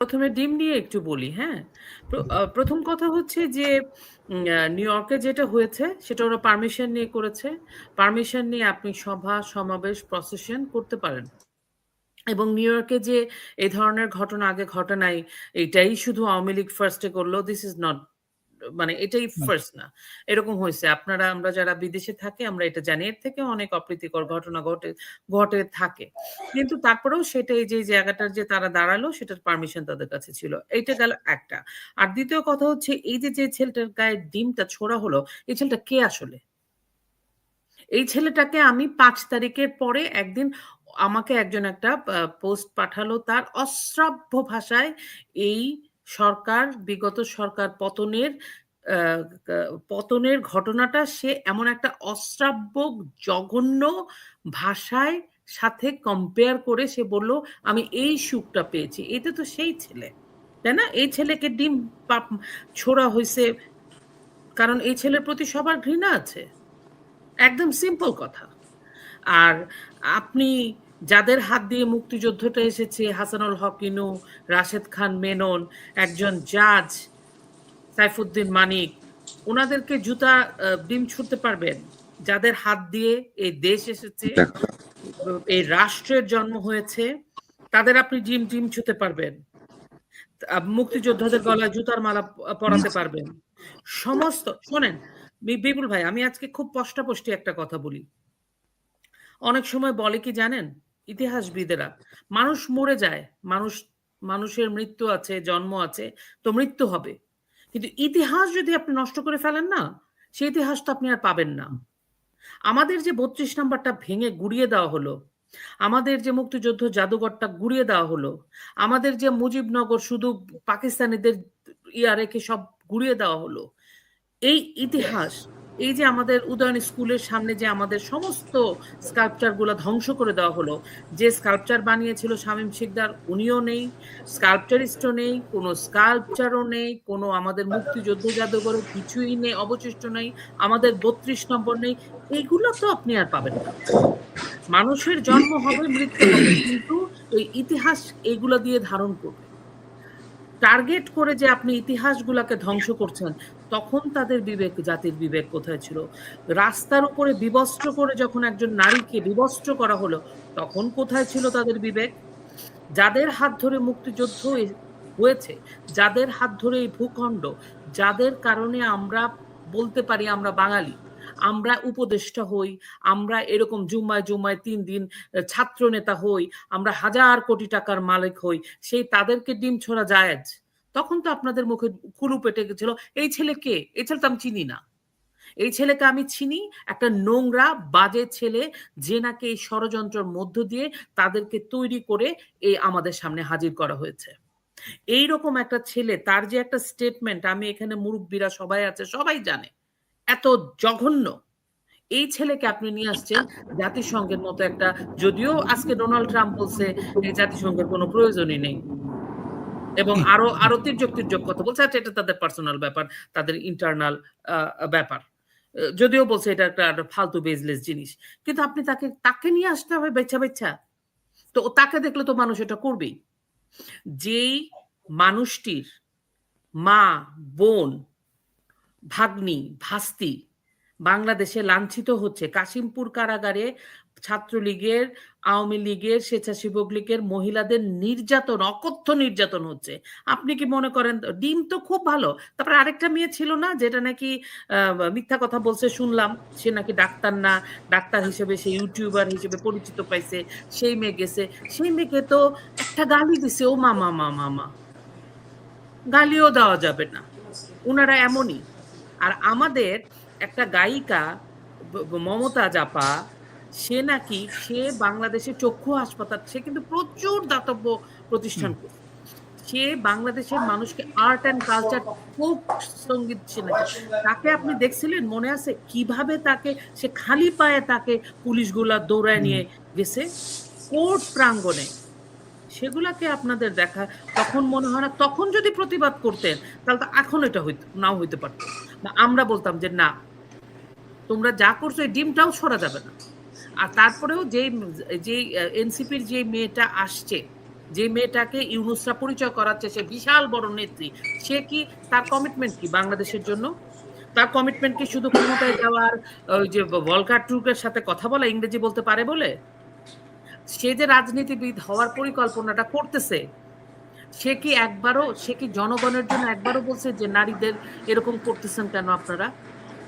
প্রথমে ডিম নিয়ে একটু বলি হ্যাঁ? প্রথম কথা হচ্ছে যে নিউ ইয়র্কে যেটা হয়েছে, সেটা ওরা পারমিশন নিয়ে করেছে। পারমিশন নিয়ে আপনি সভা, সমাবেশ প্রসেশন করতে পারেন। এবং নিউ ইয়র্কে যে এই ধরনের ঘটনা আগে ঘটনাই এটাই শুধু আওয়ামী লীগ ফার্স্টে করল দিস ইজ নট মানে এটাই ফার্স্ট না। এরকম হয়েছে। আপনারা আমরা যারা বিদেশে থাকি আমরা এটা জানি। এর থেকে অনেক অপ্রীতিকর ঘটনা ঘটে ঘটে থাকে। কিন্তু তারপরেও সেটা এই যে জায়গাটার যে তারা দাঁড়াল সেটার পারমিশন তাদের কাছে ছিল। এইটা গেল একটা। আর দ্বিতীয় কথা হচ্ছে এই যে যে ছেলেটার গায়ে ডিমটা ছোড়া হলো এই ছেলেটা কে আসলে? এই ছেলেটাকে আমি পাঁচ তারিখের পরে একদিন আমাকে একজন একটা পোস্ট পাঠালো তার অশ্রাব্য ভাষায় এই সরকার, বিগত সরকার পতনের পতনের ঘটনাটা সে এমন একটা অশ্রাব্য, জঘন্য ভাষায় সাথে কম্পেয়ার করে সে বলল, আমি এই সুখটা পেয়েছি। এটা তো সেই ছেলে, তাই না? এই ছেলেকে ডিম ছোড়া হয়েছে কারণ এই ছেলের প্রতি সবার ঘৃণা আছে। একদম সিম্পল কথা। আর আপনি যাদের হাত দিয়ে মুক্তিযুদ্ধটা এসেছে হাসানুল হক ইনু রাশেদ খান মেনন একজন জাজ সাইফুদ্দিন মানিক ওনাদেরকে জুতা ডিম ছুটতে পারবেন। যাদের হাত দিয়ে এই দেশ এসেছে এই রাষ্ট্রের জন্ম হয়েছে তাদের আপনি ডিম ডিম ছুতে পারবেন। মুক্তিযোদ্ধাদের গলায় জুতার মালা পরাতে পারবেন। সমস্ত শোনেন বিপুল ভাই আমি আজকে খুব পষ্টাপষ্টি একটা কথা বলি। অনেক সময় বলে কি জানেন? ইতিহাসবিদেরা। মানুষ মরে যায়, মানুষ, মানুষের মৃত্যু আছে, জন্ম আছে, তো মৃত্যু হবে। কিন্তু ইতিহাস যদি আপনি নষ্ট করে ফেলেন না, সেই ইতিহাস তো আপনি আর পাবেন না। আমাদের যে বত্রিশ নাম্বারটা ভেঙে গুড়িয়ে দেওয়া হলো, আমাদের যে মুক্তিযুদ্ধ জাদুঘরটা গুড়িয়ে দেওয়া হলো, আমাদের যে মুজিবনগর শুধু পাকিস্তানিদের ইয়া রেখে সব গুড়িয়ে দেওয়া হলো, এই ইতিহাস এই যে আমাদের উদয়ন স্কুলের সামনে যে আমাদের সমস্ত স্কাল্পচারগুলো ধ্বংস করে দেওয়া হলো, যে স্কাল্পচার বানিয়েছিল শামীম শিকদার, উনিও নেই স্কাল্পচারিস্টও নেই, কোনো স্কাল্পচারও নেই, কোনো আমাদের মুক্তিযুদ্ধ জাদুঘরও কিছুই নেই, অবশিষ্ট নেই, আমাদের বত্রিশ নম্বর নেই এইগুলো তো আপনি আর পাবেন না। মানুষের জন্ম হবে মৃত্যু হবে, কিন্তু ওই ইতিহাস এইগুলো দিয়ে ধারণ করবে। টার্গেট করে যে আপনি ইতিহাসগুলাকে ধ্বংস করছেন তখন তাদের বিবেক, জাতির বিবেক কোথায় ছিল? রাস্তার উপরে বিবস্ত্র করে যখন একজন নারীকে বিবস্ত্র করা হলো, তখন কোথায় ছিল তাদের বিবেক? যাদের হাত ধরে মুক্তিযুদ্ধ হয়েছে, যাদের হাত ধরে এই ভূখণ্ড, যাদের কারণে আমরা বলতে পারি আমরা বাঙালি, আমরা উপদেষ্টা হই, আমরা এরকম জুম্মায় জুম্মায় তিন দিন ছাত্র নেতা হই, আমরা হাজার কোটি টাকার মালিক হই, সেই তাদেরকে ডিম ছোড়া যায় তখন তো আপনাদের মুখে কুলু পেটে গেছিল। এই ছেলে কে? এই ছেলে তো আমি চিনি না। এই ছেলেকে আমি চিনি, একটা নোংরা, বাজে ছেলে, যে নাকি এই ষড়যন্ত্রের মধ্য দিয়ে তাদেরকে তৈরি করে এই আমাদের সামনে হাজির করা হয়েছে। এই রকম একটা ছেলে, তার যে একটা স্টেটমেন্ট আমি এখানে মুরব্বীরা সবাই আছে, সবাই জানে, এত জঘন্য। এই ছেলেকে আপনি নিয়ে আসছেন জাতিসংঘের মতো একটা, যদিও আজকে ডোনাল্ড ট্রাম্প বলছে জাতিসংঘের কোনো প্রয়োজনই নেই। এবং আরও আরও তির্যক তির্যক কথা বলছে। আচ্ছা এটা তাদের পার্সোনাল ব্যাপার তাদের ইন্টারনাল ব্যাপার। যদিও বলছে এটা একটা ফালতু বেজলেস জিনিস। কিন্তু আপনি তাকে তাকে নিয়ে আসতে হবে বেছা বেছা তো তাকে দেখলে তো মানুষ এটা করবেই। যেই মানুষটির মা বোন ভাগ্নি ভাস্তি বাংলাদেশে লাঞ্ছিত হচ্ছে। কাশিমপুর কারাগারে ছাত্রলীগের, আওয়ামী লীগের, স্বেচ্ছাসেবক লীগের মহিলাদের নির্যাতন, অকথ্য নির্যাতন হচ্ছে। আপনি কি মনে করেন? ডিম তো খুব ভালো। তারপরে আরেকটা মেয়ে ছিল না, যেটা নাকি মিথ্যা কথা বলছে শুনলাম, সে নাকি ডাক্তার না, ডাক্তার হিসেবে সে ইউটিউবার হিসেবে পরিচিত পাইছে, সেই মেয়ে গেছে। সেই মেয়েকে তো একটা গালি দিছে, ও মামা মা মামা গালিও দেওয়া যাবে না। ওনারা এমনই। আর আমাদের একটা গায়িকা মমতা জাপা সে নাকি সে বাংলাদেশের চক্ষু হাসপাতাল সে কিন্তু প্রচুর দাতব্য প্রতিষ্ঠান সে বাংলাদেশের মানুষকে আর্ট অ্যান্ড কালচার খুব সংগীত সে তাকে আপনি দেখছিলেন? মনে আছে? কীভাবে তাকে সে খালি পায়ে তাকে পুলিশগুলা দৌড়ায় নিয়ে গেছে? কোর্ট প্রাঙ্গণে। সেগুলাকে আপনাদের দেখা তখন মনে হয় না তখন যদি প্রতিবাদ করতেন তাহলে তো এখন এটা হইতে নাও হইতে পারত। আমরা বলতাম যে না তোমরা যা করছ, এই ডিমটাও ছড়া যাবে না। আর তারপরেও যে যে এনসিপির যে মেয়েটা আসছে, যে মেয়েটাকে ইউনুসরা পরিচয় করাচ্ছে, সে বিশাল বড় নেত্রী, সে কি তার কমিটমেন্ট কি বাংলাদেশের জন্য? তার কমিটমেন্ট কি শুধু ক্ষমতায় যাওয়ার, ওই যে ভলকার ট্রুকের সাথে কথা বলা, ইংরেজি বলতে পারে বলে? সে যে রাজনীতিবিদ হওয়ার পরিকল্পনাটা করতেছে, সে কি একবারও, সে কি জনগণের জন্য একবারও বলছে যে নারীদের এরকম করতেছেন কেন আপনারা?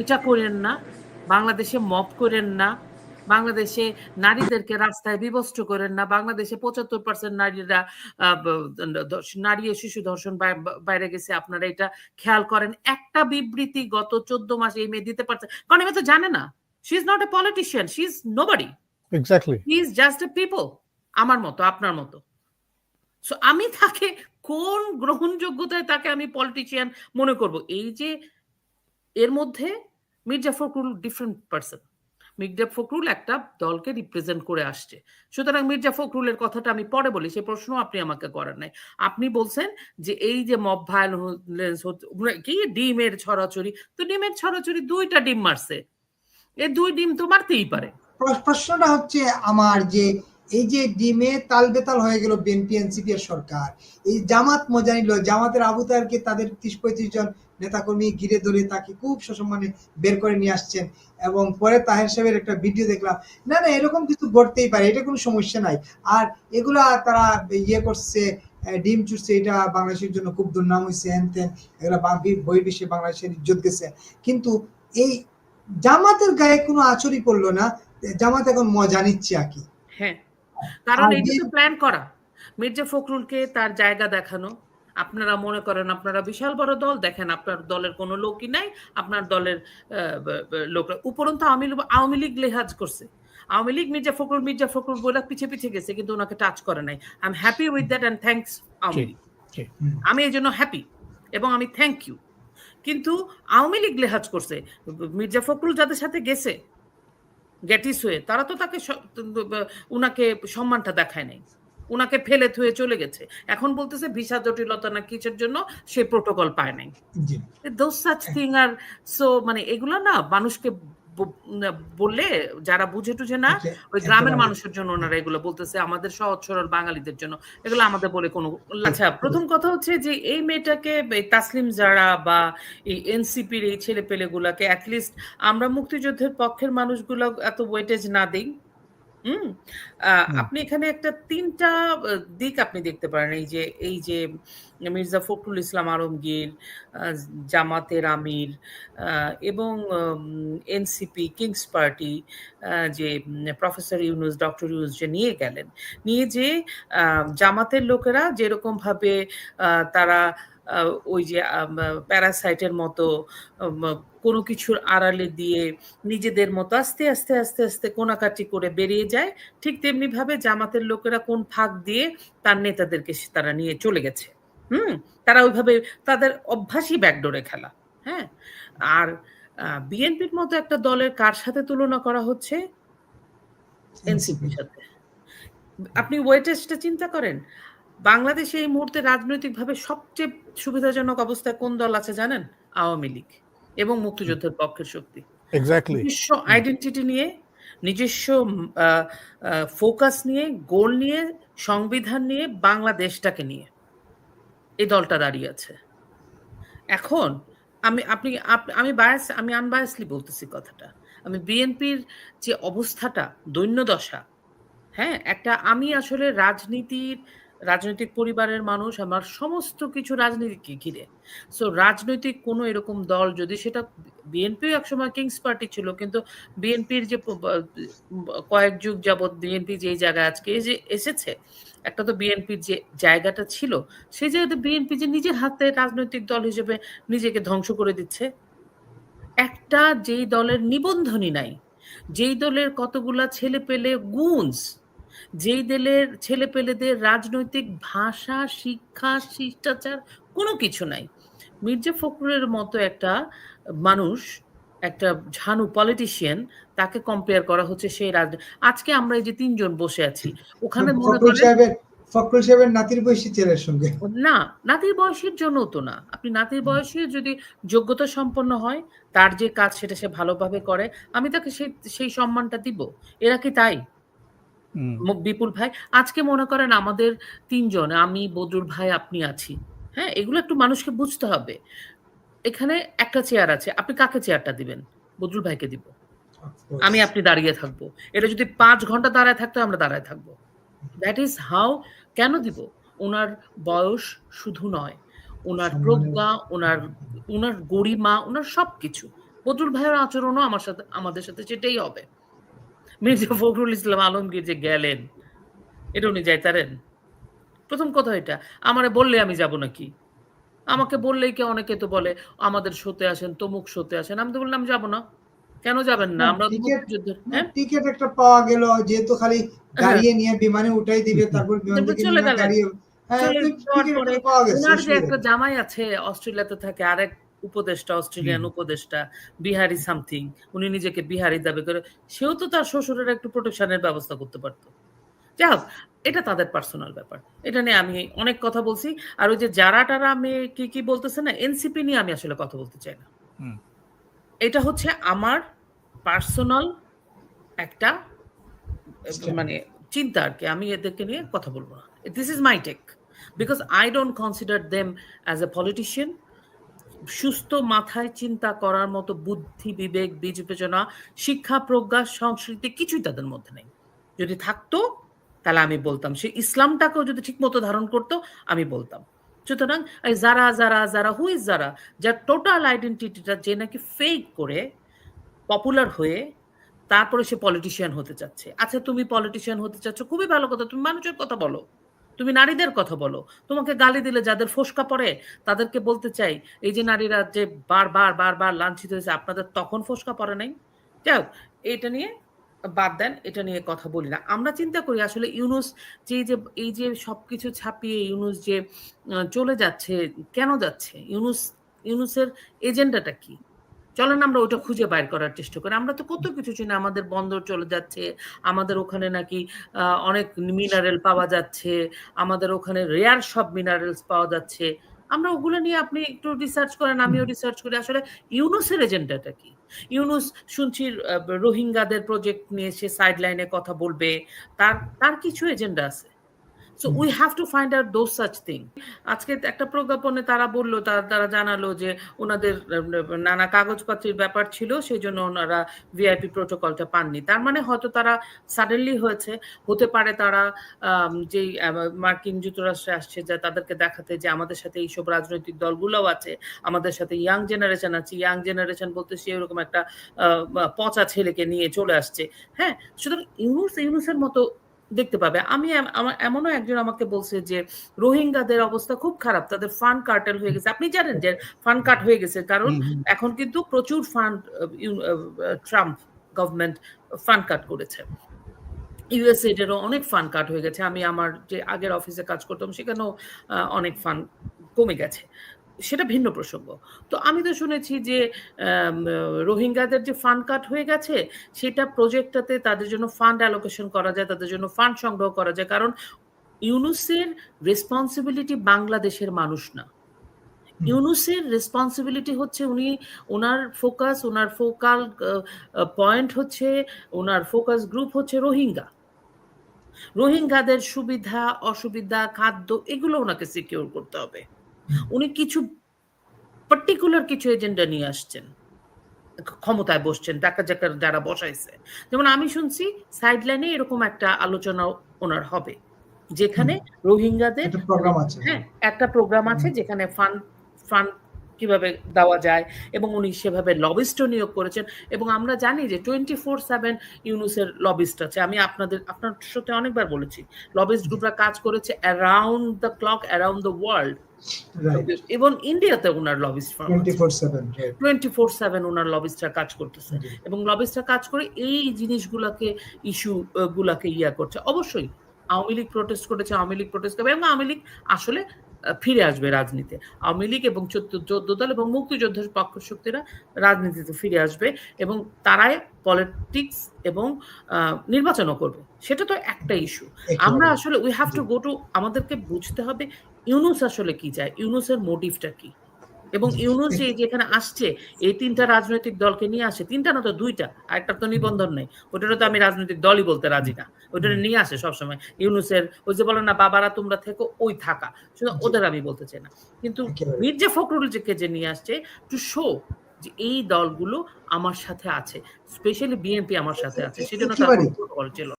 এটা করেন না। বাংলাদেশে মপ করেন না বাংলাদেশে নারীদেরকে রাস্তায় বিবস্ত্র করেন না বাংলাদেশে পঁচাত্তর পার্সেন্ট নারীরা নারী শিশু ধর্ষণ বাইরে গেছে আপনারা এটা খেয়াল করেন। একটা বিবৃতি গত চোদ্দ মাস এই মেয়ে দিতে পারছে কারণ এবার তো জানে না। She is not a politician she is nobody exactly is just a people আমার মতো আপনার মতো। সো আমি তাকে কোন গ্রহণযোগ্যতায় তাকে আমি পলিটিশিয়ান মনে করব? এই যে এর মধ্যে মির্জা ফখরুল ডিফারেন্ট পার্সন মির্জা ফখরুল একটা দলকে রিপ্রেজেন্ট করে আসছে। সুতরাং মির্জা ফখরুলের কথাটা আমি পরে বলি সেই প্রশ্ন আপনি আমাকে করেন নাই। আপনি বলছেন যে এই যে মব ভায়োলেন্স কি? ডিমের ছড়াছড়ি। তো ডিমের ছড়াছড়ি দুইটা ডিম মারছে। এই দুই ডিম তো মারতেই পারে। প্র- প্রশ্নটা হচ্ছে আমার যে এই যে ডিমে তাল বেতাল হয়ে গেল বিএনপি এনসিপি এর সরকার। এই জামাত মজা জামাতের আবু তাহেরকে তাদের ত্রিশ পঁয়ত্রিশ জন নেতাকর্মী ঘিরে ধরে তাকে খুব সসম্মানে বের করে নিয়ে আসছেন। এবং পরে তাহের সাহেবের একটা ভিডিও দেখলাম। না না এরকম কিছু ঘটতেই পারে এটা কোনো সমস্যা নাই। আর এগুলা তারা ইয়ে করছে ডিম চুষছে এটা বাংলাদেশের জন্য খুব দুর্নাম হয়েছে হ্যান ত্যান এগুলা বহির্বিশ্বে বাংলাদেশের ইজ্জত গেছে। কিন্তু এই জামাতের গায়ে কোনো আচরই পড়ল না জামাত এখন মজা নিচ্ছে আর কি। হ্যাঁ কারণ তো প্ল্যান করা মির্জা ফখরুলকে তার জায়গা দেখানো আপনারা মনে করেন আপনারা বিশাল বড় দল দেখেন আপনার দলের কোনো লোকই নাই আপনার দলের লোকরা। উপরন্তু আওয়ামী আওয়ামী লীগ লেহাজ করছে। আওয়ামী লীগ মির্জা ফখরুল মির্জা ফখরুল বলে পিছে পিছে গেছে কিন্তু ওনাকে টাচ করে নাই। I am happy with that and thanks Awami League. আমি এই জন্য হ্যাপি এবং আমি থ্যাংক ইউ কিন্তু আওয়ামী লীগ লেহাজ করছে। মির্জা ফখরুল যাদের সাথে গেছে গ্যাটিস হয়ে তারা তো তাকে উনাকে সম্মানটা দেখায় নাই। উনাকে ফেলে থুয়ে চলে গেছে। এখন বলতেছে ভিসা জটিলতা না কিসের জন্য? সে প্রোটোকল পায় নাই। দোজ সাচ থিং আর সো মানে এগুলো না মানুষকে বললে যারা বুঝে টুঝে না ওই গ্রামের মানুষের জন্য ওনারা এগুলো বলতেছে আমাদের সহজ সরল বাঙালিদের জন্য। এগুলো আমাদের বলে কোনো আচ্ছা প্রথম কথা হচ্ছে যে এই মেয়েটাকে এই তাসলিম যারা বা এই এনসিপির এই ছেলে পেলে গুলাকে অ্যাটলিস্ট আমরা মুক্তিযুদ্ধের পক্ষের মানুষগুলো এত ওয়েটেজ না দিই। হুম। আপনি এখানে একটা তিনটা দিক আপনি দেখতে পারেন। এই যে এই যে মির্জা ফখরুল ইসলাম আলমগীর জামাতের আমির আহ, এবং এনসিপি কিংস পার্টি যে প্রফেসর ইউনুস ডক্টর ইউনুস যে নিয়ে গেলেন। নিয়ে যে আহ, জামাতের লোকেরা যেরকম ভাবে আহ, তারা ওই যে প্যারাসাইটের মতো কোনো কিছুর আড়ালে দিয়ে নিজেদের মতো আস্তে আস্তে আস্তে আস্তে কোনাকাটি করে বেরিয়ে যায়। ঠিক তেমনি ভাবে জামাতের লোকেরা কোন ফাঁক দিয়ে তার নেতাদেরকে তারা নিয়ে চলে গেছে। হুম? তারা ওইভাবে তাদের অভ্যাসই ব্যাকডোরে খেলা। হ্যাঁ? আর বিএনপির মতো একটা দলের কার সাথে তুলনা করা হচ্ছে? এনসিপির সাথে। আপনি ওয়েটেজটা চিন্তা করেন। বাংলাদেশে এই মুহূর্তে রাজনৈতিকভাবে সবচেয়ে সুবিধাজনক অবস্থায় কোন দল আছে জানেন? আওয়ামী লীগ এবং মুক্তিযুদ্ধের পক্ষের শক্তি। নিজস্ব আইডেন্টিটি নিয়ে নিজস্ব ফোকাস নিয়ে গোল নিয়ে সংবিধান নিয়ে বাংলাদেশটাকে নিয়ে এই দলটা দাঁড়িয়ে আছে। এখন আমি আপনি আমি বায়াস আমি আনবায়াসলি বলতেছি কথাটা। আমি বিএনপির যে অবস্থাটা দৈন্যদশা হ্যাঁ একটা আমি আসলে রাজনীতির রাজনৈতিক পরিবারের মানুষ, আমার সমস্ত কিছু রাজনীতিকে ঘিরে। সো রাজনৈতিক কোনো এরকম দল যদি সেটা বিএনপিও একসময় কিংস পার্টি ছিল, কিন্তু বিএনপির যে কয়েক যুগ যাবৎ বিএনপি যে জায়গায় আজকে যে এসেছে, একটা তো বিএনপির যে জায়গাটা ছিল, সেই জায়গাতে বিএনপি যে নিজের হাতে রাজনৈতিক দল হিসেবে নিজেকে ধ্বংস করে দিচ্ছে, একটা যেই দলের নিবন্ধনই নাই। যেই দলের কতগুলা ছেলে পেলে গুণস যেই দলের ছেলে পেলেদের রাজনৈতিক ভাষা শিক্ষা শিষ্টাচার কোনো কিছু নাই। মির্জা ফখরুলের মতো একটা মানুষ একটা ঝানু পলিটিশিয়ান তাকে কম্পেয়ার করা হচ্ছে সেই রাজ আজকে আমরা এই যে তিনজন বসে আছি ওখানে মনে ফখরুল করেন সাহেবের ফখরুল সাহেবের নাতির বয়সী ছেলের সঙ্গে। না নাতির বয়সের জন্য তো না। আপনি নাতির বয়সে যদি যোগ্যতা সম্পন্ন হয় তার যে কাজ সেটা সে ভালোভাবে করে আমি তাকে সেই সেই সম্মানটা দিব। এরা কি তাই? বিপুল ভাই আজকে মনে করেন আমাদের তিনজন আমি বদরুল ভাই আপনি আছি। হ্যাঁ এগুলো একটু মানুষকে বুঝতে হবে। এখানে একটা চেয়ার আছে আপনি কাকে চেয়ারটা দিবেন? বদরুল ভাইকে দিব। আমি আপনি দাঁড়িয়ে থাকব। এটা যদি পাঁচ ঘণ্টা দাঁড়ায় থাকতো আমরা দাঁড়ায় থাকব। দ্যাট ইজ হাউ কেন দিব? ওনার বয়স শুধু নয়। ওনার প্রজ্ঞা ওনার ওনার গরিমা ওনার সবকিছু। বদরুল ভাইয়ের আচরণও আমার সাথে আমাদের সাথে সেটাই হবে। মির্জা ফখরুল ইসলাম আলমগীর যে গেলেন এটা উনি যাইতারেন? প্রথম কথা এটা আমারে বললে আমি যাব নাকি? আমাকে বললেই কে অনেকে তো বলে আমাদের শোতে আসেন তমুক শোতে আসেন আমি তো বললাম যাব না। কেন যাবেন না? আমরা টিকিট- হ্যাঁ? একটা পাওয়া গেল যেহেতু খালি গাড়িয়ে নিয়ে বিমানে উঠাই দিবে তারপর বিমান থেকে চলে। গাড়িয়ে হ্যাঁ টিকিট একটা পাওয়া গেছে ওনার যে একটা গেল। জামাই আছে অস্ট্রেলিয়াতে থাকে আরেক উপদেষ্টা অস্ট্রেলিয়ান উপদেষ্টা বিহারি সামথিং উনি নিজেকে বিহারি দাবি করে সেও তো তার শ্বশুরের একটু প্রোটেকশনের ব্যবস্থা করতে পারতো। যাই হোক এটা তাদের পার্সোনাল ব্যাপার। এটা নিয়ে আমি অনেক কথা বলছি আর ওই যে যারা টারা আমি কি কি বলতেছে না এনসিপি নিয়ে আমি আসলে কথা বলতে চাই না। হুম। এটা হচ্ছে আমার পার্সোনাল একটা মানে চিন্তা আর কি আমি এদেরকে নিয়ে কথা বলব না। This is my take because I don't consider them as a politician সুস্থ মাথায় চিন্তা করার মতো বুদ্ধি, বিবেক, বীজ বিবেচনা, শিক্ষা, প্রজ্ঞা, সংস্কৃতি কিছুই তাদের মধ্যে নেই। যদি থাকতো, তাহলে আমি বলতাম, সে ইসলামটাকেও যদি ঠিক মতো ধারণ করতো, আমি বলতাম। সুতরাং যারা যারা যারা হু ইজ যারা, যার টোটাল আইডেন্টিটিটা যে নাকি ফেক করে পপুলার হয়ে, তারপরে সে পলিটিশিয়ান হতে চাচ্ছে। আচ্ছা তুমি পলিটিশিয়ান হতে চাচ্ছ, খুবই ভালো কথা, তুমি মানুষের কথা বলো। তুমি নারীদের কথা বলো। তোমাকে গালি দিলে যাদের ফোসকা পড়ে তাদেরকে বলতে চাই এই যে নারীরা যে বারবার বারবার লাঞ্ছিত হয়েছে আপনাদের তখন ফোসকা পড়ে নাই? যাই হোক, এটা নিয়ে বাদ দেন এটা নিয়ে কথা বলি না। আমরা চিন্তা করি আসলে ইউনুস যে যে এই যে সবকিছু ছাপিয়ে ইউনুস যে চলে যাচ্ছে কেন যাচ্ছে? ইউনুস ইউনুসের এজেন্ডাটা কি? চলেন আমরা ওটা খুঁজে বাইর করার চেষ্টা করি। আমরা তো কত কিছু চিনি, আমাদের বন্দর চলে যাচ্ছে, আমাদের ওখানে নাকি অনেক মিনারেল পাওয়া যাচ্ছে, আমাদের ওখানে রেয়ার সব মিনারেলস পাওয়া যাচ্ছে। আমরা ওগুলো নিয়ে আপনি একটু রিসার্চ করেন, আমিও রিসার্চ করি। আসলে ইউনুসের এজেন্ডাটা কি? ইউনুস শুনছি রোহিঙ্গাদের প্রজেক্ট নিয়ে সে সাইড লাইনে কথা বলবে, তার তার কিছু এজেন্ডা আছে। So we have to find out those such thing আজকে একটা প্রজ্ঞাপনে তারা বলল তারা জানালো যে ওনাদের নানা কাগজপত্রের ব্যাপার ছিল সেই জন্য ওনারা ভিআইপি প্রোটোকলটা পাননি। তার মানে হয়তো তারা সাডেনলি হয়েছে। হতে পারে তারা আহ, মার্কিন যুক্তরাষ্ট্রে আসছে যা তাদেরকে দেখাতে যে আমাদের সাথে এইসব রাজনৈতিক দলগুলোও আছে আমাদের সাথে ইয়াং জেনারেশন আছে ইয়াং জেনারেশন বলতে সে এরকম একটা পচা ছেলেকে নিয়ে চলে আসছে। হ্যাঁ? সুতরাং ইউনুস ইউনুসের মতো দেখতে পাবে। আমি এমনও একজন আমাকে বলছে যে রোহিঙ্গাদের অবস্থা খুব খারাপ তাদের ফান্ড কার্টেল হয়ে গেছে। আপনি জানেন যে ফান্ড কাট হয়ে গেছে কারণ। এখন কিন্তু প্রচুর fund Trump government fund cut করেছে। ইউএসএডেরও অনেক ফান্ড কাট হয়ে গেছে। আমি আমার যে আগের অফিসে কাজ করতাম সেখানেও অনেক ফান্ড কমে গেছে। সেটা ভিন্ন প্রসঙ্গ। তো আমি তো শুনেছি যে রোহিঙ্গাদের যে ফান্ড কাট হয়ে গেছে সেটা প্রজেক্টটাতে তাদের জন্য ফান্ড অ্যালোকেশন করা যায় তাদের জন্য ফান্ড সংগ্রহ করা যায়। কারণ ইউনুসের রেসপন্সিবিলিটি বাংলাদেশের মানুষ না। ইউনুসের রেসপন্সিবিলিটি হচ্ছে উনি ওনার ফোকাস ওনার ফোকাল পয়েন্ট হচ্ছে ওনার ফোকাস গ্রুপ হচ্ছে রোহিঙ্গা। রোহিঙ্গাদের সুবিধা অসুবিধা খাদ্য এগুলো ওনাকে সিকিউর করতে হবে। উনি কিছু পার্টিকুলার কিছু এজেন্ডা নিয়ে আসছেন। ক্ষমতায় বসছেন টাকা জাকার যারা বসাইছে। যেমন আমি শুনছি সাইডলাইনে এরকম একটা আলোচনা ওনার হবে। যেখানে রোহিঙ্গাদের প্রোগ্রাম আছে। হ্যাঁ একটা প্রোগ্রাম আছে যেখানে ফান্ড ফান্ড কীভাবে দেওয়া যায় এবং উনি সেভাবে লবিস্ট নিয়োগ করেছেন এবং আমরা জানি যে টোয়েন্টি ফোর সেভেন ইউনুসের লবিস্ট আছে। আমি আপনাদের আপনার সাথে অনেকবার বলেছি লবিস্ট গ্রুপরা কাজ করেছে around the clock around the world এবং ইন্ডিয়াতে ওনার lobbyist firm twenty four seven ওনার লবিস্টরা কাজ করতেছে। এবং লবিস্টরা কাজ করে এই জিনিসগুলোকে ইস্যু গুলাকে ইয়া করছে। অবশ্যই আওয়ামী লীগ প্রোটেস্ট করেছে আওয়ামী লীগ প্রোটেস্ট করবে এবং আওয়ামী লীগ আসলে ফিরে আসবে রাজনীতি। আওয়ামী লীগ এবং চোদ্দ দল এবং মুক্তিযোদ্ধার পক্ষ শক্তিরা রাজনীতিতে ফিরে আসবে এবং তারাই পলিটিক্স এবং নির্বাচনও করবে। সেটা তো একটা ইস্যু আমরা আসলে we have to go to আমাদেরকে বুঝতে হবে ইউনুস আসলে কি চায় ইউনুসের মোটিভটা কি? এবং ইউনুস যে যেখানে আসছে এই তিনটা রাজনৈতিক দলকে নিয়ে আসে তিনটা না তো দুইটা একটা তো নিবন্ধন নেই ওটারও তো আমি রাজনৈতিক দলই বলতে রাজি না ওটা নিয়ে আসে সবসময়। ইউনুসের ওই যে বলো না বাবারা তোমরা থেকো ওই থাকা শুধু ওদের আমি বলতে চাই না। কিন্তু। মির্জা ফখরুল যে নিয়ে আসছে টু শো যে এই দলগুলো আমার সাথে আছে স্পেশালি বিএনপি আমার সাথে আছে সেজন্য ছিল।